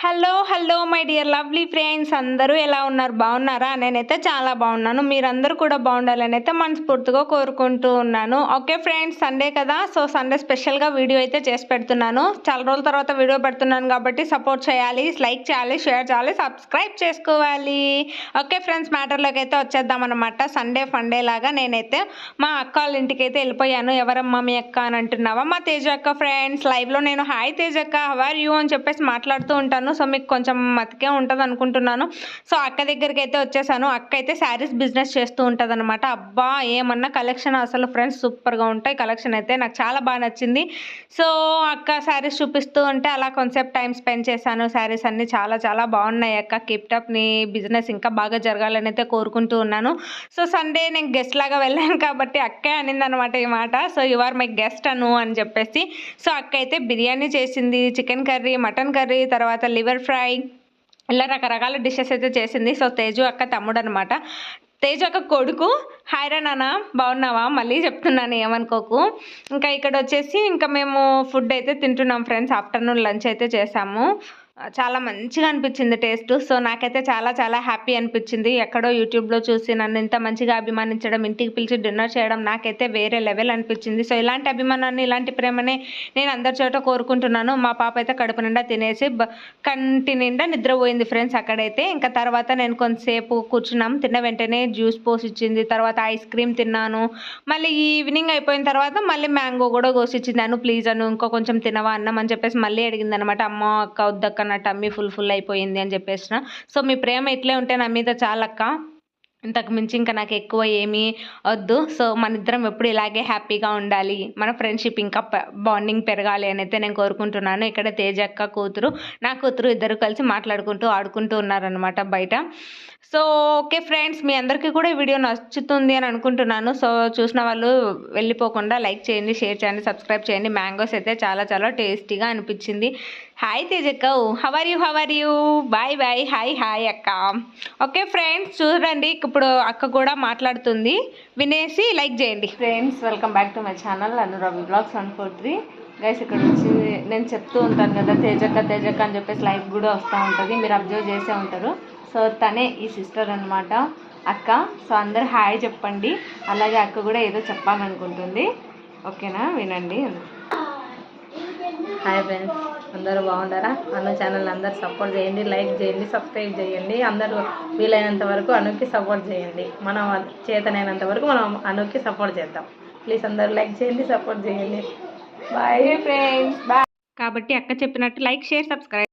Hello hello my dear lovely friends అందరూ ఎలా ఉన్నారు? బాగున్నారా? నేనైతే చాలా బాగున్నాను. మీరందరూ కూడా బాగుండాలని అయితే మనస్ఫూర్తిగా కోరుకుంటూ ఉన్నాను. ఓకే ఫ్రెండ్స్ సండే కదా? సో సండే స్పెషల్గా వీడియో అయితే చేసి పెడుతున్నాను. చాలా రోజుల తర్వాత వీడియో పెడుతున్నాను కాబట్టి సపోర్ట్ చేయాలి లైక్ చేయాలి షేర్ చేయాలి సబ్స్క్రైబ్ చేసుకోవాలి. ఓకే ఫ్రెండ్స్ మ్యాటర్లోకి అయితే వచ్చేద్దాం అనమాట సండే ఫండే లాగా నేనైతే మా అక్క వాళ్ళ ఇంటికి అయితే వెళ్ళిపోయాను. ఎవరమ్మా మీ అక్క అని అంటున్నావా? మా తేజ అక్క ఫ్రెండ్స్ లైవ్లో నేను హాయ్ తేజ అక్క హవర్ యూ అని చెప్పేసి మాట్లాడుతూ ఉంటాను. సో మీకు కొంచెం మతికే ఉంటుంది అనుకుంటున్నాను సో అక్క దగ్గరికి అయితే వచ్చేసాను. అక్క అయితే శారీస్ బిజినెస్ చేస్తూ ఉంటుంది అనమాట అబ్బా ఏమన్నా కలెక్షన్ అసలు ఫ్రెండ్స్ సూపర్గా ఉంటాయి. కలెక్షన్ అయితే నాకు చాలా బాగా నచ్చింది. సో అక్క శారీస్ చూపిస్తూ ఉంటే అలా కొంచెంసేపు టైం స్పెండ్ చేశాను. శారీస్ అన్నీ చాలా చాలా బాగున్నాయి అక్క. కీప్ బిజినెస్ ఇంకా బాగా జరగాలని అయితే కోరుకుంటూ ఉన్నాను. సో సండే నేను గెస్ట్ లాగా వెళ్ళాను కాబట్టి అక్కే అనింది అనమాట ఈ మాట. So you are my guest అను అని చెప్పేసి. సో అక్క అయితే బిర్యానీ చేసింది. చికెన్ కర్రీ మటన్ కర్రీ తర్వాత లివర్ ఫ్రై ఇలా రకరకాల డిషెస్ అయితే చేసింది. సో తేజు అక్క తమ్ముడు అనమాట తేజు అక్క కొడుకు. హాయ్ నాన్న బాగున్నావా? మళ్ళీ చెప్తున్నాను ఏమనుకోకు. ఇంకా ఇక్కడ వచ్చేసి ఇంకా మేము ఫుడ్ అయితే తింటున్నాం ఫ్రెండ్స్. ఆఫ్టర్నూన్ లంచ్ అయితే చేసాము. చాలా మంచిగా అనిపించింది టేస్ట్. సో నాకైతే చాలా చాలా హ్యాపీ అనిపించింది. ఎక్కడో యూట్యూబ్లో చూసి నన్ను ఇంత మంచిగా అభిమానించడం ఇంటికి పిలిచి డిన్నర్ చేయడం నాకైతే వేరే లెవెల్ అనిపించింది. సో ఇలాంటి అభిమానాన్ని ఇలాంటి ప్రేమని నేను అందరి చోట కోరుకుంటున్నాను. మా పాప అయితే కడుపు నిండా తినేసి కంటి నిండా నిద్రపోయింది ఫ్రెండ్స్ అక్కడైతే. ఇంకా తర్వాత నేను కొంతసేపు కూర్చున్నాం. తిన్న వెంటనే జ్యూస్ పోసి ఇచ్చింది తర్వాత ఐస్ క్రీమ్ తిన్నాను. మళ్ళీ ఈవినింగ్ అయిపోయిన తర్వాత మళ్ళీ మ్యాంగో కూడా కోసిచ్చింది. అను ప్లీజ్ అను ఇంకో కొంచెం తినవా అన్నం అని చెప్పేసి మళ్ళీ అడిగింది అనమాట అమ్మ అక్క వద్దక్క నా టమ్మీ ఫుల్ ఫుల్ అయిపోయింది అని చెప్పేసిన. సో మీ ప్రేమ ఇట్లే ఉంటే నా మీద చాలక్క. ఇంతకు మించి ఇంకా నాకు ఎక్కువ ఏమీ వద్దు. సో మన ఇద్దరం ఎప్పుడు ఇలాగే హ్యాపీగా ఉండాలి. మన ఫ్రెండ్షిప్ ఇంకా బాండింగ్ పెరగాలి అని అయితే నేను కోరుకుంటున్నాను. ఇక్కడ తేజక్క కూతురు నా కూతురు ఇద్దరు కలిసి మాట్లాడుకుంటూ ఆడుకుంటూ ఉన్నారనమాట బయట. సో ఓకే ఫ్రెండ్స్ మీ అందరికీ కూడా వీడియో నచ్చుతుంది అని అనుకుంటున్నాను. సో చూసిన వాళ్ళు వెళ్ళిపోకుండా లైక్ చేయండి షేర్ చేయండి సబ్స్క్రైబ్ చేయండి. మ్యాంగోస్ అయితే చాలా చాలా టేస్టీగా అనిపించింది. Hi తేజక్క how are you how are you bye bye hi hi అక్క. ఓకే ఫ్రెండ్స్ చూడండి. ఇప్పుడు అక్క కూడా మాట్లాడుతుంది. వినేసి లైక్ చేయండి. Friends welcome back to my channel Anuravi vlogs one four three guys ఇక్కడ వచ్చి నేను చెప్తూ ఉంటాను కదా తేజక్క తేజక్క అని చెప్పేసి లైక్ కూడా వస్తూ ఉంటుంది. మీరు అబ్జర్వ్ చేసే ఉంటారు. సో తనే ఈ సిస్టర్ అనమాట అక్క. సో అందరు హాయ్ చెప్పండి. అలాగే అక్క కూడా ఏదో చెప్పాలనుకుంటుంది. ఓకేనా వినండి. హాయ్ ఫ్రెండ్స్ అందరూ బాగుంటారా? అన్న ఛానల్ అందరు సపోర్ట్ చేయండి లైక్ చేయండి సబ్స్క్రైబ్ చేయండి. అందరూ వీలైనంత వరకు అనుకి సపోర్ట్ చేయండి. మనం చేతనైనంత వరకు మనం అనుకి సపోర్ట్ చేద్దాం. ప్లీజ్ అందరూ లైక్ చేయండి సపోర్ట్ చేయండి. బాయ్ ఫ్రెండ్స్ బాయ్ కాబట్టి అక్క చెప్పినట్టు లైక్ షేర్ సబ్స్క్రైబ్